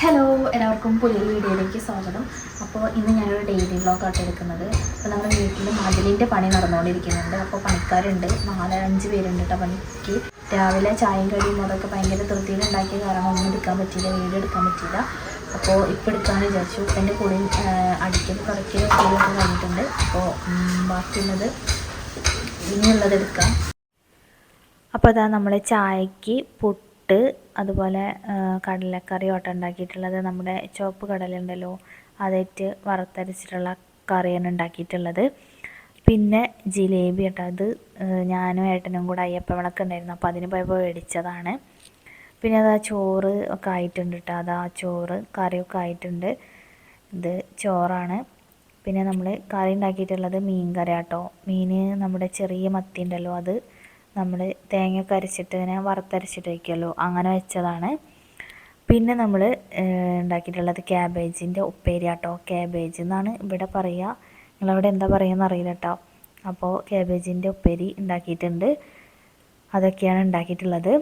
Hello എല്ലാവർക്കും പുതിയ വീഡിയോയിലേക്ക് സ്വാഗതം. അപ്പോൾ ഇന്ന് ഞാനൊരു ഡെയിലി വ്ളോഗായിട്ട് എടുക്കുന്നത്. അപ്പോൾ നമ്മുടെ വീട്ടിൽ മതിലിന്റെ പണി നടന്നുകൊണ്ടിരിക്കുന്നുണ്ട്. അപ്പോൾ പണിക്കാരുണ്ട്. നാല് അഞ്ച് പേരുണ്ട് കേട്ടോ പണിക്ക്. രാവിലെ ചായയും കടിയും അതൊക്കെ ഭയങ്കര തൃപ്തിയിൽ ഉണ്ടാക്കിയ കാരണം ഒന്നും എടുക്കാൻ പറ്റിയില്ല വീഡിയോ എടുക്കാൻ പറ്റിയില്ല. അപ്പോൾ ഇപ്പോൾ എടുക്കാമെന്ന് വിചാരിച്ചു. എന്റെ കൂടെ അടിക്കൽ തുടക്കൽ ഒക്കെ കഴിഞ്ഞിട്ടുണ്ട്. അപ്പോൾ ബാക്കിയുള്ളത് ഇനിയുള്ളത് എടുക്കാം. അപ്പോൾ അതാ നമ്മൾ ചായക്ക് പുട്ട് അതുപോലെ കടലക്കറി ഓട്ടം ഉണ്ടാക്കിയിട്ടുള്ളത് നമ്മുടെ ചുവപ്പ് കടലുണ്ടല്ലോ അതേറ്റ് വറുത്തരച്ചിട്ടുള്ള കറിയാണ് ഉണ്ടാക്കിയിട്ടുള്ളത്. പിന്നെ ജിലേബി കേട്ടോ അത് ഞാനും ഏട്ടനും കൂടെ അയ്യപ്പ വിളക്ക് ഉണ്ടായിരുന്നു അപ്പോൾ അതിന് പോയപ്പോൾ മേടിച്ചതാണ്. പിന്നെ അതാ ചോറ് ഒക്കെ ആയിട്ടുണ്ട് കേട്ടോ അതാ ചോറ് കറിയൊക്കെ ആയിട്ടുണ്ട്. ഇത് ചോറാണ്. പിന്നെ നമ്മൾ കറി ഉണ്ടാക്കിയിട്ടുള്ളത് മീൻ കറി കേട്ടോ മീൻ നമ്മുടെ ചെറിയ മത്തി ഉണ്ടല്ലോ അത് നമ്മൾ തേങ്ങയൊക്കെ അരച്ചിട്ട് ഇങ്ങനെ വറുത്തരച്ചിട്ട് വയ്ക്കുമല്ലോ അങ്ങനെ വെച്ചതാണ്. പിന്നെ നമ്മൾ ഉണ്ടാക്കിയിട്ടുള്ളത് ക്യാബേജിന്റെ ഉപ്പേരി കേട്ടോ ക്യാബേജ് എന്നാണ് ഇവിടെ പറയുക നിങ്ങളവിടെ എന്താ പറയുക അറിയില്ല കേട്ടോ അപ്പോൾ ക്യാബേജിന്റെ ഉപ്പേരി ഉണ്ടാക്കിയിട്ടുണ്ട്. അതൊക്കെയാണ് ഉണ്ടാക്കിയിട്ടുള്ളത്.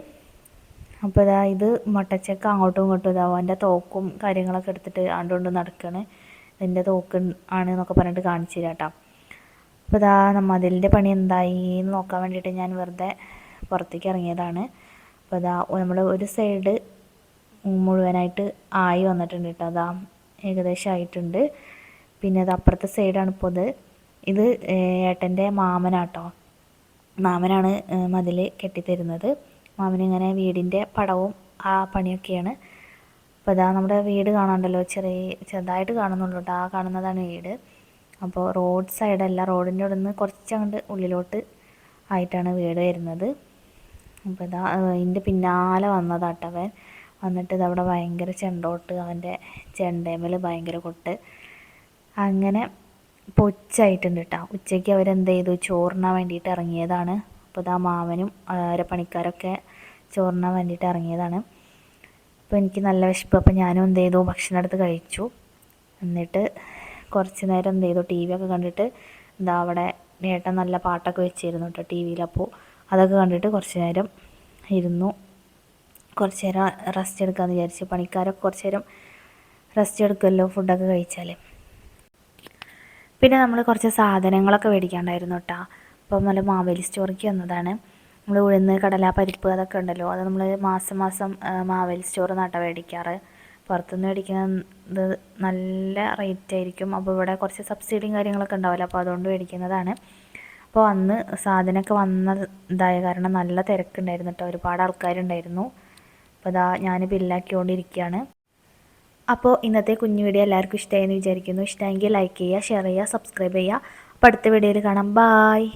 അപ്പോൾ ഇതാ ഇത് മുട്ടച്ചക്ക അങ്ങോട്ടും ഇങ്ങോട്ടും ഇതാ എന്റെ തോക്കും കാര്യങ്ങളൊക്കെ എടുത്തിട്ട് ആണ്ടുകൊണ്ട് നടക്കുകയാണ് ഇതിന്റെ തോക്ക് ആണ് എന്നൊക്കെ പറഞ്ഞിട്ട് കാണിച്ചു തരാം കേട്ടോ അപ്പോൾ ഇതാ മതിലിന്റെ പണി എന്തായി എന്ന് നോക്കാൻ വേണ്ടിയിട്ട് ഞാൻ വെറുതെ പുറത്തേക്ക് ഇറങ്ങിയതാണ്. അപ്പോൾ ഇതാ നമ്മൾ ഒരു സൈഡ് മുഴുവനായിട്ട് ആയി വന്നിട്ടുണ്ട് കേട്ടോ അതാ ഏകദേശം ആയിട്ടുണ്ട്. പിന്നെ അത് അപ്പുറത്തെ സൈഡാണ് ഇപ്പോൾ ഇത്. ഇത് ഏട്ടന്റെ മാമനാട്ടോ. മാമനാണ് മതിൽ കെട്ടിത്തരുന്നത്. മാമനിങ്ങനെ വീടിന്റെ പടവും ആ പണിയൊക്കെയാണ്. അപ്പോൾ ഇതാ നമ്മുടെ വീട് കാണാണ്ടല്ലോ ചെറിയ ചെറുതായിട്ട് കാണുന്നുള്ളൂ കേട്ടോ ആ കാണുന്നതാണ് വീട്. അപ്പോൾ റോഡ് സൈഡല്ല റോഡിന്റെ അവിടെ നിന്ന് കുറച്ചങ്ങോട്ട് ഉള്ളിലോട്ട് ആയിട്ടാണ് വീട് വരുന്നത്. അപ്പോൾ ഇതാ ഇതിന്റെ പിന്നാലെ വന്നതാട്ടോ അവൻ. വന്നിട്ട് ഇതവിടെ ഭയങ്കര ചെണ്ടോട്ട് അവന്റെ ചെണ്ടേമൽ ഭയങ്കര കൊട്ട്. അങ്ങനെ പൊച്ചായിട്ടുണ്ട് കേട്ടോ ഉച്ചയ്ക്ക് അവരെന്ത് ചെയ്തു? ചോറിനാൻ വേണ്ടിയിട്ട് ഇറങ്ങിയതാണ്. അപ്പോൾ ഇതാ മാമനും അവരെ പണിക്കാരൊക്കെ ചോറിനാൻ വേണ്ടിയിട്ട് ഇറങ്ങിയതാണ്. അപ്പോൾ എനിക്ക് നല്ല വിശപ്പ്. അപ്പോൾ ഞാനും എന്ത് ചെയ്തു? ഭക്ഷണം എടുത്ത് കഴിച്ചു. എന്നിട്ട് കുറച്ച് നേരം എന്ത് ചെയ്തു? ടി വി ഒക്കെ കണ്ടിട്ട് എന്താ അവിടെ ഏട്ടൻ നല്ല പാട്ടൊക്കെ വെച്ചിരുന്നു കേട്ടോ ടി വിയിൽ. അപ്പോൾ അതൊക്കെ കണ്ടിട്ട് കുറച്ച് നേരം ഇരുന്നു. കുറച്ച് നേരം റെസ്റ്റ് എടുക്കാമെന്ന് വിചാരിച്ചു. പണിക്കാരൊക്കെ കുറച്ച് നേരം റെസ്റ്റ് എടുക്കുമല്ലോ ഫുഡൊക്കെ കഴിച്ചാൽ. പിന്നെ നമ്മൾ കുറച്ച് സാധനങ്ങളൊക്കെ മേടിക്കാണ്ടായിരുന്നു കേട്ടോ. അപ്പോൾ നമ്മൾ മാവേലി സ്റ്റോറിക്ക് വന്നതാണ്. നമ്മൾ ഉഴുന്ന് കടല പരിപ്പ് അതൊക്കെ ഉണ്ടല്ലോ. അത് നമ്മൾ മാസം മാസം മാവേലി സ്റ്റോർ നട്ട മേടിക്കാറ്. പുറത്തുനിന്ന് മേടിക്കുന്നത് നല്ല റേറ്റ് ആയിരിക്കും. അപ്പോൾ ഇവിടെ കുറച്ച് സബ്സിഡിയും കാര്യങ്ങളൊക്കെ ഉണ്ടാവില്ല. അപ്പോൾ അതുകൊണ്ട് മേടിക്കുന്നതാണ്. അപ്പോൾ അന്ന് സാധനമൊക്കെ വന്നതായ കാരണം നല്ല തിരക്കുണ്ടായിരുന്നു കേട്ടോ. ഒരുപാട് ആൾക്കാരുണ്ടായിരുന്നു. അപ്പോൾ അതാ ഞാൻ ബില്ലാക്കിക്കൊണ്ടിരിക്കുകയാണ് അപ്പോൾ ഇന്നത്തെ കുഞ്ഞു വീഡിയോ എല്ലാവർക്കും ഇഷ്ടമായി എന്ന് വിചാരിക്കുന്നു. ഇഷ്ടമെങ്കിൽ ലൈക്ക് ചെയ്യുക ഷെയർ ചെയ്യുക സബ്സ്ക്രൈബ് ചെയ്യുക. അപ്പോൾ അടുത്ത വീഡിയോയിൽ കാണാം. ബായ്